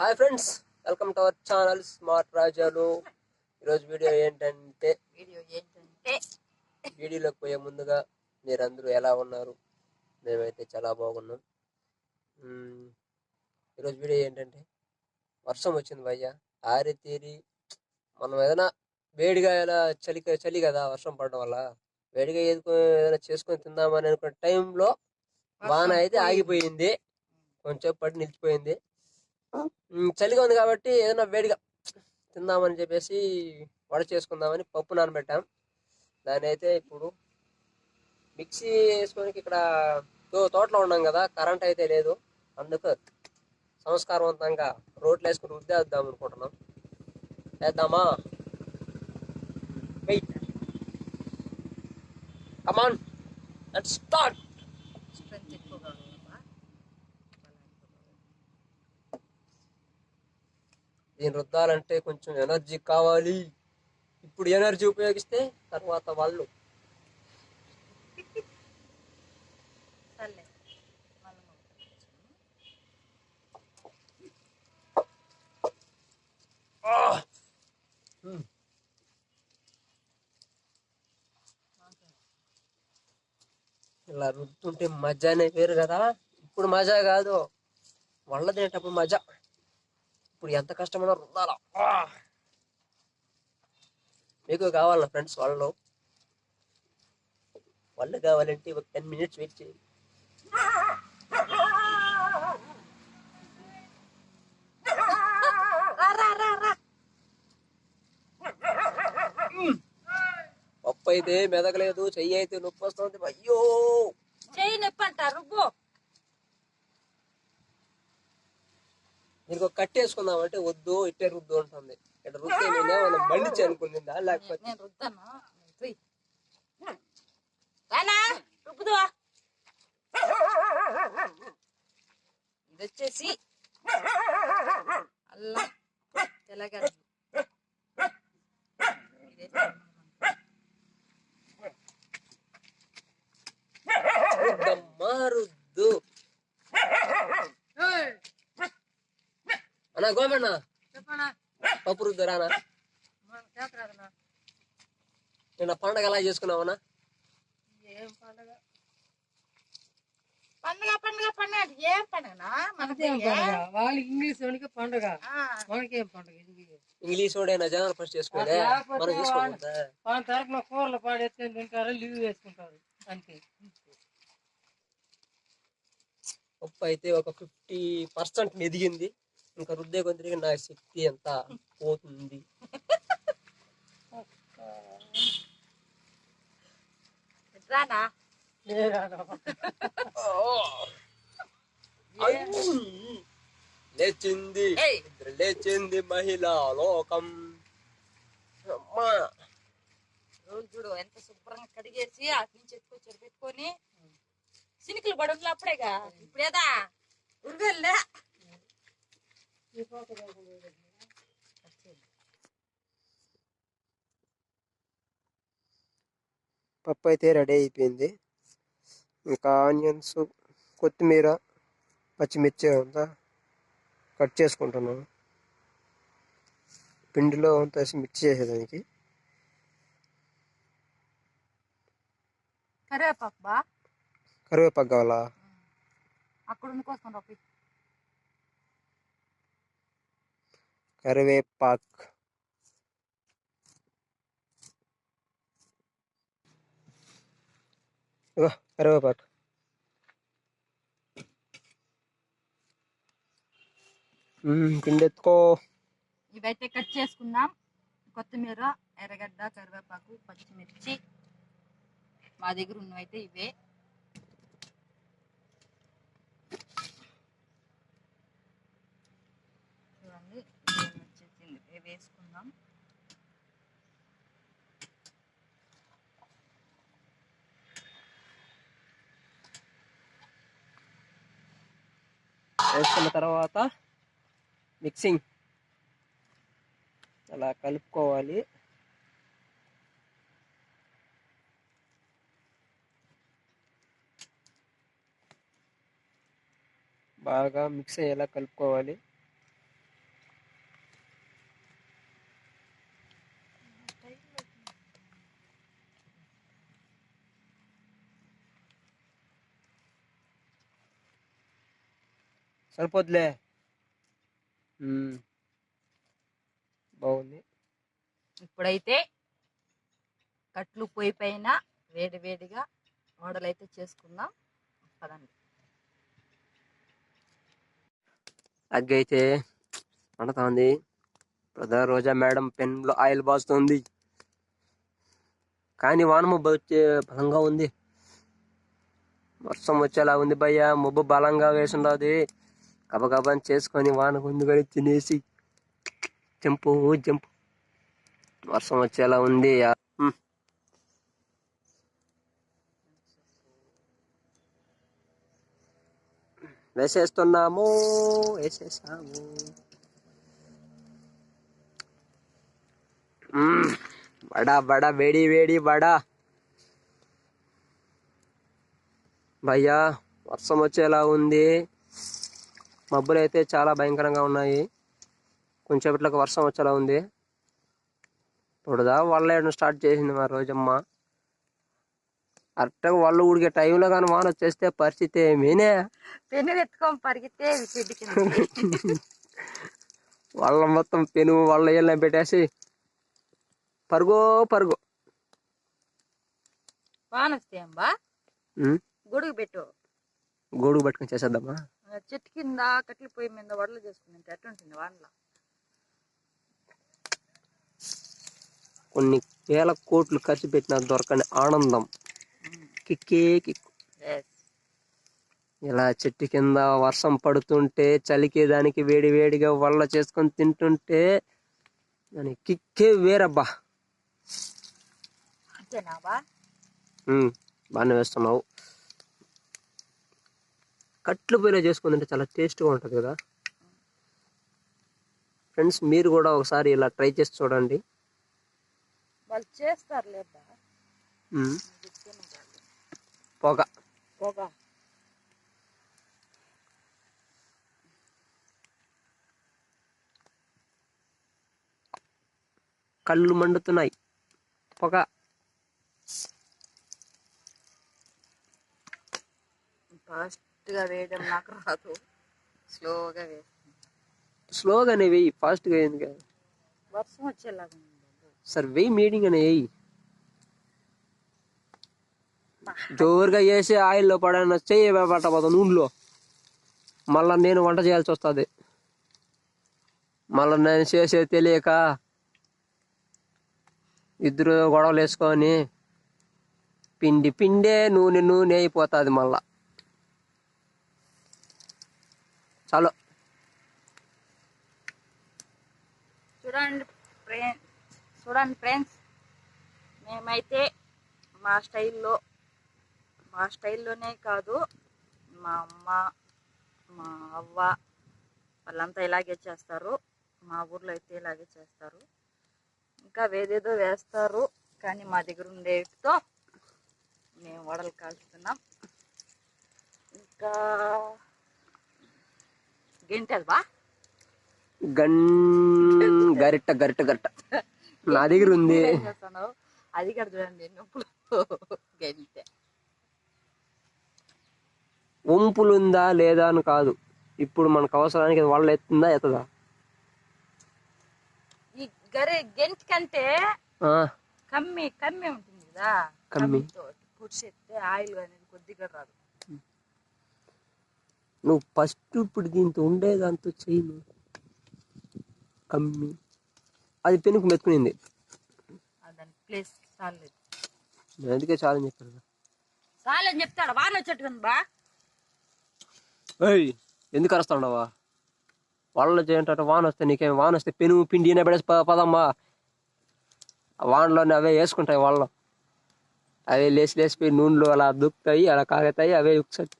Hi friends welcome to our channel smart రాజాలు. ఈరోజు video ఏంటంటే video ఏంటంటే? వీడియోలోకి పోయే ముందుగా మీరందరూ ఎలా ఉన్నారు? మేమైతే చాలా బాగున్నాం. ఈరోజు వీడియో ఏంటంటే వర్షం వచ్చింది భయ్య. ఆరి తీరి మనం ఏదైనా వేడిగా ఎలా చలి చలి కదా వర్షం పడడం వల్ల. వేడిగా ఏదుకో ఏదైనా చేసుకొని తిందామని అనుకున్న టైంలో వాన అయితే ఆగిపోయింది. కొంచెం పడి నిలిచిపోయింది. చలిగా ఉంది కాబట్టి ఏదైనా వేడిగా తిందామని చెప్పేసి వడ చేసుకుందామని పప్పు నానబెట్టాం. దాని అయితే ఇప్పుడు మిక్సీ వేసుకొని ఇక్కడ తోటలో ఉన్నాం కదా కరెంట్ అయితే లేదు. అందుకు సంస్కారవంతంగా రోట్లు వేసుకుని రుద్దేద్దాం అనుకుంటున్నాం. వేద్దామా? Wait. Come on. And start. దీన్ని రుద్దాలంటే కొంచెం ఎనర్జీ కావాలి. ఇప్పుడు ఎనర్జీ ఉపయోగిస్తే తర్వాత వాళ్ళు. ఇలా రుద్దుంటే మజానే వేరు కదా. ఇప్పుడు మజా కాదు. వాళ్ళ తినేటప్పుడు మజా. ఇప్పుడు ఎంత కష్టమైనా రుద్దాల? ఆ! మీకు కావాలన్నా ఫ్రెండ్స్ వాళ్ళు వాళ్ళు కావాలంటే ఒక టెన్ మినిట్స్ వెయిట్ చేయండి. పప్పు అయితే మెదగలేదు చెయ్యి అయితే నొప్పి వస్తుంది. అయ్యో! చెయ్యి నొప్పి అంటారు దీనికి ఒక కట్టేసుకుందాం అంటే వద్దు ఇట్టే రుద్దు ఉంటుంది ఇక్కడ రుద్దే అనుకుందా లేకపోతే నేను రుయ్. రానా రుబ్బుదువా ఇది వచ్చేసి అల్లం తెల్లగడ్డ రుద్దమ్మా రుద్దు అన్నా గోమన్న పప్పు రుద్దు రానా నిన్న పండగ ఎలా చేసుకున్నావనా పండుగ పండుగ పండుగ ఏం పండుగ వాళ్ళు ఇంగ్లీష్ వానికి పండుగ మనకేం పండుగ ఇంగ్లీష్ వాడైనా జనాలు ఫస్ట్ చేసుకోలే మనం చేసుకోకూడదా వాళ్ళ తరపున కూరలు పాడేసుకొని తింటారు లీవ్ వేసుకుంటారు అంతే పప్పు అయితే ఒక ఫిఫ్టీ పర్సెంట్ ఎదిగింది ఇంకా రుద్దే కొద్దిగా నా శక్తి అంతా పోతుంది. రానా? లేచింది లేచింది మహిళా లోకం. చూడు ఎంత శుభ్రంగా కడిగేసి అటు నుంచి ఎత్తుకొచ్చి పెట్టుకొని. సినికలు పడుతుంది అప్పుడేగా? ఇప్పుడేదా? ఉరిగల్లే పప్పు అయితే రెడీ అయిపోయింది. ఇంకా ఆనియన్స్ కొత్తిమీర పచ్చిమిర్చి అంతా కట్ చేసుకుంటున్నాను. పిండిలో అంతా వేసి మిక్స్ చేసేదానికి. కరివేపాకు కావాలా? అక్కడ ఉంది కరివేపాకు. ఇగో కరివేపాకు. మ్మ్, ఇవైతే కట్ చేసుకున్నాం కొత్తిమీర ఎర్రగడ్డ కరివేపాకు పచ్చిమిర్చి. మా దగ్గర ఉన్నవైతే ఇవే చూడండి ఇవి వచ్చేసింది వేసుకుందాం. వేసుకున్న తర్వాత మిక్సింగ్ అలా కలుపుకోవాలి. బాగా మిక్స్ అయ్యేలా కలుపుకోవాలి. సరిపోద్దులే. బాగుంది. ఇప్పుడైతే కట్లు పొయ్యి పైన వేడి వేడిగా వడలు అయితే చేసుకుందాం. పదండి. అగ్గి అయితే ప్రధాన రోజా మేడం పెన్లో ఆయిల్ బాస్తుంది. కానీ వాన మబ్బు వచ్చే బలంగా ఉంది. వర్షం వచ్చేలా ఉంది భయ్య. మబ్బు బలంగా వేసుండదు గబగబాని చేసుకొని వాన గుందుకొని తినేసి జంపు జంపు. వర్షం వచ్చేలా ఉంది. వేసేస్తున్నాము వేసేసాము. వడ వడ వేడి వేడి వడ. భయ్యా వర్షం వచ్చేలా ఉంది. మబ్బులు అయితే చాలా భయంకరంగా ఉన్నాయి. కొంచెంసేపట్లోకి వర్షం వచ్చేలా ఉంది. ఇప్పుడుదా వల్ల స్టార్ట్ చేసింది మా రోజమ్మ. కరెక్ట్గా వాళ్ళు ఉడికే టైంలో కానీ వాన వచ్చేస్తే పరిస్థితి ఏమీనే. పెన్ను ఎత్తుకొని పరిగితే వాళ్ళ మొత్తం పెను వాళ్ళ ఏళ్ళ పెట్టేసి పరుగో పరుగు. వాన వస్తే గొడుగు పెట్టు. గొడుగు పట్టుకొని చేసేద్దామా? చెట్టు కింద కట్టెల పొయ్యి మీద వడలు చేసుకుంటే ఎట్లుంటుంది వానలో? కొన్ని వేల కోట్లు ఖర్చు పెట్టినా దొరకని ఆనందం. కిక్కే కిక్కు ఇలా చెట్టు కింద వర్షం పడుతుంటే చలికి దానికి వేడి వేడిగా వల్ల చేసుకొని తింటుంటే దాని కిక్కే వేరబ్బా. బాగానే వేస్తున్నావు. కట్లు పొయ్యిలో చేసుకుని తింటే చాలా టేస్ట్గా ఉంటుంది కదా. ఫ్రెండ్స్ మీరు కూడా ఒకసారి ఇలా ట్రై చేసి చూడండి. వాళ్ళు చేస్తారు లేదా? పొగ. పొగ. కళ్ళు మండుతున్నాయి. పొగ. ఫాస్ట్ గా వేయడం నాకు రాదు. స్లోగా వేస్తాను స్లోగానే వెయ్యి ఫాస్ట్గా అయింది కదా వర్షం వచ్చేలాగా ఉంది. సరే వెయ్యి మీటింగ్ అని వెయ్యి జోరుగా వేసి ఆయిల్లో పడైనా చెయ్యి పట్టబోతా నూనెలో. మళ్ళా నేను వంట చేయాల్సి వస్తుంది. మళ్ళా నేను చేసేది తెలియక ఇద్దరు గొడవలు వేసుకొని పిండి పిండే నూనె నూనె అయిపోతుంది మళ్ళా. చాలు. చూడండి ఫ్రెండ్స్ చూడండి ఫ్రెండ్స్ మేమైతే మా స్టైల్లో మా స్టైల్లోనే కాదు మా అమ్మ మా అవ్వ వాళ్ళంతా ఇలాగే చేస్తారు. మా ఊర్లో అయితే ఇలాగే చేస్తారు. ఇంకా వేదేదో వేస్తారు కానీ మా దగ్గర ఉండేటితో మేము వడలు కాల్చుతున్నాం. ఇంకా గన్ గరిట గరిట గరిట. నా దగ్గర ఉంది. అది కూడా చూడండి నొప్పులు గంటే. లేదా అని కాదు. ఇప్పుడు మనకు అవసరానికి వాళ్ళు ఎత్తుందా ఎత్తదా? ఈ గరి గెంట్ కంటే ఆ, కమ్మి కమ్మి ఉంటుంది కదా. కమ్మి. పుడిసేస్తే ఆయిల్ అనేది కొద్దిగా రాదు. నువ్వు ఫస్ట్ ఇప్పుడు దీంతో ఉండేదాంతో చెయ్యి నువ్వు. కమ్మి అది పెనుకు మెతుకునింది దాని ప్లేస్ చాలేదు నేను అందుకే చాలా చెప్పాను కదా. చాలని చెప్తాడు? వాన బా. ఏయ్ ఎందుకు అరుస్తాడవా? వాళ్ళు ఏంటంటే వాన వస్తే నీకేం వాన వస్తే పెను పిండి పడేసి పదమ్మా. వానలోనే అవే వేసుకుంటాయి వాళ్ళు. అవే లేచి లేచిపోయి నూనెలో అలా దుక్కుతాయి అలా కాగుతాయి అవే ఒకసారి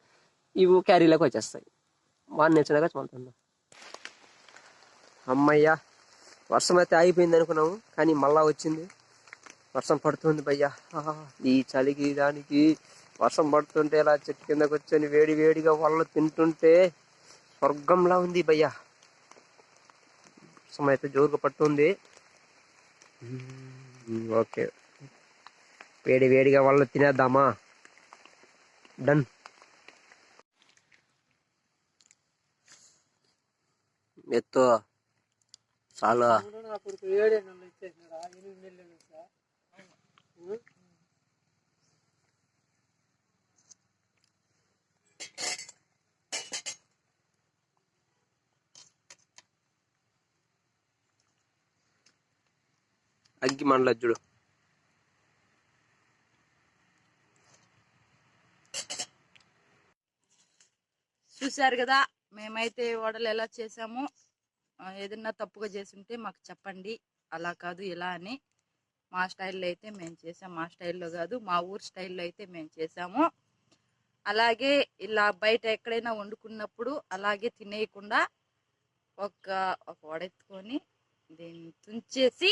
ఇవి క్యారీలోకి వచ్చేస్తాయి. వాడిని నేర్చినాక చూద్దాం అమ్మయ్యా వర్షం అయితే ఆగిపోయింది అనుకున్నాము కానీ మళ్ళా వచ్చింది. వర్షం పడుతుంది భయ్యా. ఆహా, ఈ చలికి దానికి వర్షం పడుతుంటే ఇలా చెట్టు కింద కూర్చొని వేడి వేడిగా వాళ్ళు తింటుంటే స్వర్గంలా ఉంది భయ్యా. వర్షం అయితే జోరుగా పడుతుంది. ఓకే. వేడి వేడిగా వాళ్ళు తినేద్దామా? డన్. ఎత్తు. చాలా. అగ్గి మండల చూడు. చూశారు కదా? మేమైతే వడలు ఎలా చేసామో ఏదన్నా తప్పుగా చేసుంటే మాకు చెప్పండి అలా కాదు ఇలా అని. మా స్టైల్లో అయితే మేము చేసాం మా స్టైల్లో కాదు మా ఊరు స్టైల్లో అయితే మేము చేసాము. అలాగే ఇలా బయట ఎక్కడైనా వండుకున్నప్పుడు అలాగే తినేయకుండా ఒక ఒక వడెత్తుకొని దీన్ని తుంచేసి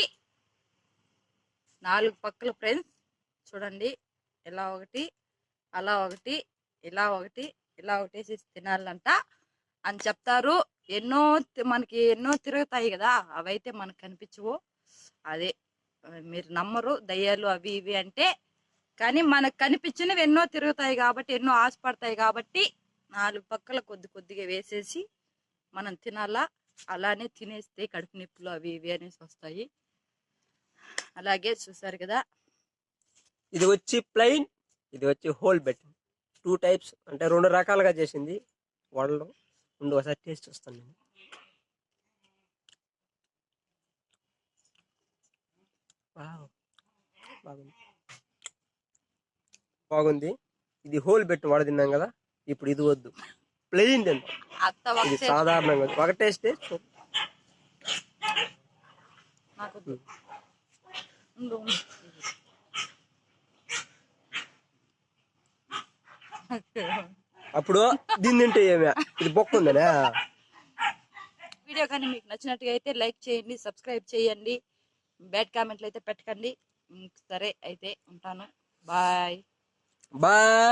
నాలుగు పక్కల ఫ్రెండ్స్ చూడండి ఇలా ఒకటి అలా ఒకటి ఇలా ఒకటి ఇలా ఒకటేసి తినాలంట. అని చెప్తారు. ఎన్నో మనకి ఎన్నో తిరుగుతాయి కదా అవైతే మనకు కనిపించవు. అదే మీరు నమ్మరు దయ్యాలు అవి ఇవి అంటే కానీ మనకు కనిపించినవి ఎన్నో తిరుగుతాయి కాబట్టి ఎన్నో ఆశపడతాయి కాబట్టి నాలుగు పక్కల కొద్ది కొద్దిగా వేసేసి మనం తినాలా? అలానే తినేస్తే కడుపు నొప్పులు అవి ఇవి అనేసి వస్తాయి. అలాగే చూసారు కదా. ఇది వచ్చి ప్లెయిన్ ఇది వచ్చి హోల్ బెట్ టూ టైప్స్ అంటే రెండు రకాలుగా చేసింది వడలు. ఉండి ఒకసారి టేస్ట్ చూస్తాను నేను. బాగుంది. బాగుంది. ఇది హోల్ బెట్ వడ తిన్నాం కదా ఇప్పుడు ఇది వద్దు. ప్లెయిన్ ఒక ఇది సాధారణంగా. ఒక టేస్ట్. అప్పుడు దీన్ని తింటే ఏమే? ఇది బొక్క ఉందనే? వీడియో కానీ మీకు నచ్చినట్టుగా అయితే లైక్ చేయండి సబ్స్క్రైబ్ చేయండి బ్యాడ్ కామెంట్లు అయితే పెట్టకండి. సరే అయితే ఉంటాను. బాయ్. బాయ్.